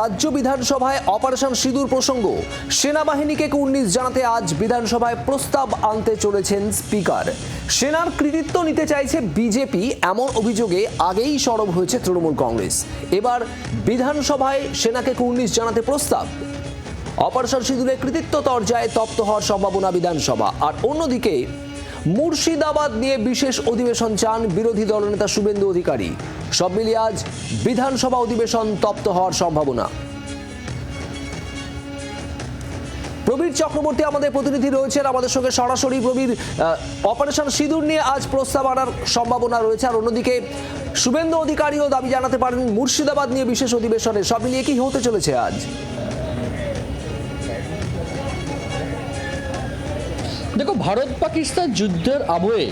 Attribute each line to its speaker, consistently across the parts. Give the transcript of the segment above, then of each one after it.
Speaker 1: রাজ্য বিধানসভায় অপারেশন সিঁদুর প্রসঙ্গ। সেনাবাহিনীকে কুর্নিশ জানাতে আজ বিধানসভায় প্রস্তাব আনতে চলেছেন স্পিকার। সেনার কৃতিত্ব নিতে চাইছে বিজেপি, এমন অভিযোগে আগেই সরব হয়েছে তৃণমূল কংগ্রেস। এবার বিধানসভায় সেনাকে কুর্নিশ জানাতে প্রস্তাব। অপারেশন সিঁদুরে কৃতিত্ব তর্জায় তপ্ত হওয়ার সম্ভাবনা বিধানসভা। আর অন্যদিকে মুর্শিদাবাদ নিয়ে বিশেষ অধিবেশন চান বিরোধী দলনেতা শুভেন্দু অধিকারী। সব মিলিয়ে আজ বিধানসভা অধিবেশন তপ্ত হওয়ার সম্ভাবনা। প্রবীর চক্রবর্তী আমাদের প্রতিনিধি রয়েছেন। আমাদের সঙ্গে সরাসরি প্রবীর অপারেশন সিঁদুর নিয়ে আজ প্রস্তাব আনার সম্ভাবনা রয়েছে। আর অন্যদিকে শুভেন্দু অধিকারীও দাবি জানাতে পারেন, মুর্শিদাবাদ নিয়ে বিশেষ অধিবেশনে সব মিলিয়ে কি হতে চলেছে আজ?
Speaker 2: দেখো, ভারত পাকিস্তান যুদ্ধের আবহে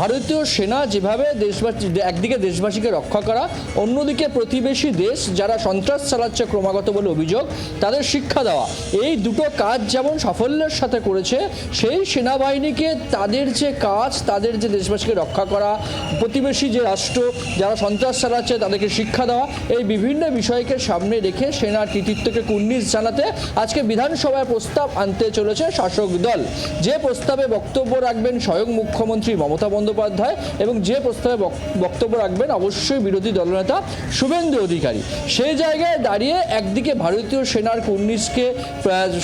Speaker 2: ভারতীয় সেনা যেভাবে দেশবাসী একদিকে দেশবাসীকে রক্ষা করা, অন্যদিকে প্রতিবেশী দেশ যারা সন্ত্রাস চালাচ্ছে ক্রমাগত বলে অভিযোগ, তাদের শিক্ষা দেওয়া। এই দুটো কাজ যেমন সাফল্যের সাথে করেছে, সেই সেনাবাহিনীকে তাদের যে কাজ, তাদের যে দেশবাসীকে রক্ষা করা, প্রতিবেশী যে রাষ্ট্র যারা সন্ত্রাস চালাচ্ছে, তাদেরকে শিক্ষা দেওয়া, এই বিভিন্ন বিষয়কে সামনে রেখে সেনার কৃতিত্বকে কুর্নিশ জানাতে আজকে বিধানসভায় প্রস্তাব আনতে চলেছে শাসক দল। যে প্রস্তাবে বক্তব্য রাখবেন স্বয়ং মুখ্যমন্ত্রী মমতা বন্দ্যোপাধ্যায় এবং যে প্রস্তাবে বক্তব্য রাখবেন অবশ্যই বিরোধী দলনেতা শুভেন্দু অধিকারী। সেই জায়গায় দাঁড়িয়ে একদিকে ভারতীয় সেনার কুর্নিশকে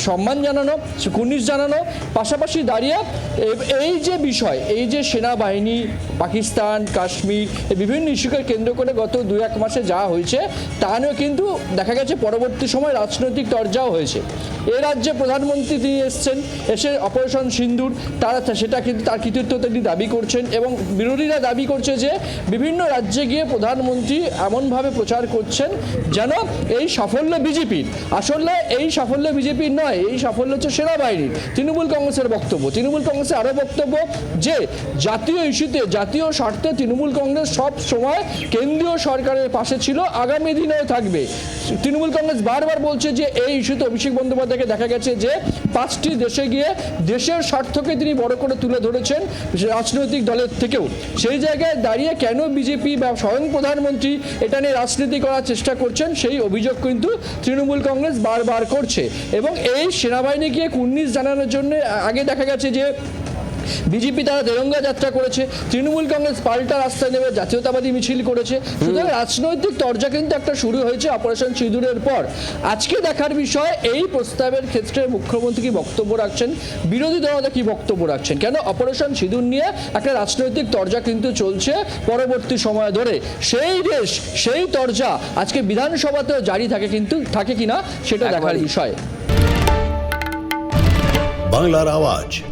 Speaker 2: সম্মান জানানো, কুর্নিশ জানানো, পাশাপাশি দাঁড়িয়ে এই যে বিষয়, এই যে সেনাবাহিনী, পাকিস্তান, কাশ্মীর বিভিন্ন ইস্যুকে কেন্দ্র করে গত দু এক মাসে যা হয়েছে, তা নিয়েও কিন্তু দেখা গেছে পরবর্তী সময় রাজনৈতিক তরজাও হয়েছে। এ রাজ্যে প্রধানমন্ত্রী তিনি এসছেন, এসে অপারেশন সিন্দুর তারা সেটা কিন্তু তার কৃতিত্ব তিনি দাবি করছেন এবং বিরোধীরা দাবি করছে যে বিভিন্ন রাজ্যে গিয়ে প্রধানমন্ত্রী এমনভাবে প্রচার করছেন যেন এই সাফল্য বিজেপির আসলে এই সাফল্য বিজেপির নয়, এই সাফল্য হচ্ছে সেনাবাহিনীর। তৃণমূল কংগ্রেসের বক্তব্য। তৃণমূল কংগ্রেসের আরও বক্তব্য যে জাতীয় ইস্যুতে, জাতীয় স্বার্থে তৃণমূল কংগ্রেস সব সময় কেন্দ্রীয় সরকারের পাশে ছিল, আগামী দিনেও থাকবে। তৃণমূল কংগ্রেস বারবার বলছে যে এই ইস্যুতে অভিষেক বন্দ্যোপাধ্যায়কে দেখা গেছে যে পাঁচটি দেশে গিয়ে দেশের স্বার্থকে তিনি বড় করে তুলে ধরেছেন রাজনৈতিক দলের থেকেও। সেই জায়গায় দাঁড়িয়ে কেন বিজেপি বা স্বয়ং প্রধানমন্ত্রী এটা নিয়ে রাজনীতি করার চেষ্টা করছেন, সেই অভিযোগ কিন্তু তৃণমূল কংগ্রেস বারবার করছে। এবং এই সেনাবাহিনীকে কুর্নিশ জানানোর জন্য আগে দেখা গেছে যে বিজেপি তারা তেরঙ্গা যাত্রা করেছে তৃণমূল কংগ্রেস পাল্টা রাস্তায় নেমে জাতীয়তাবাদী মিছিল করেছে। সুতরাং রাজনৈতিক তরজা কিন্তু একটা শুরু হয়েছে অপারেশন সিঁদুরের পর। আজকে দেখার বিষয় এই প্রস্তাবের ক্ষেত্রে মুখ্যমন্ত্রী কি বক্তব্য রাখছেন? বিরোধী দলরা কি বক্তব্য রাখছেন? কেন অপারেশন সিঁদুর নিয়ে একটা রাজনৈতিক তরজা কিন্তু চলছে পরবর্তী সময় ধরে? সেই দেশ সেই তরজা আজকে বিধানসভাতেও জারি থাকে কিন্তু থাকে কিনা সেটা দেখার। বিষয়।
Speaker 3: বাংলার আওয়াজ।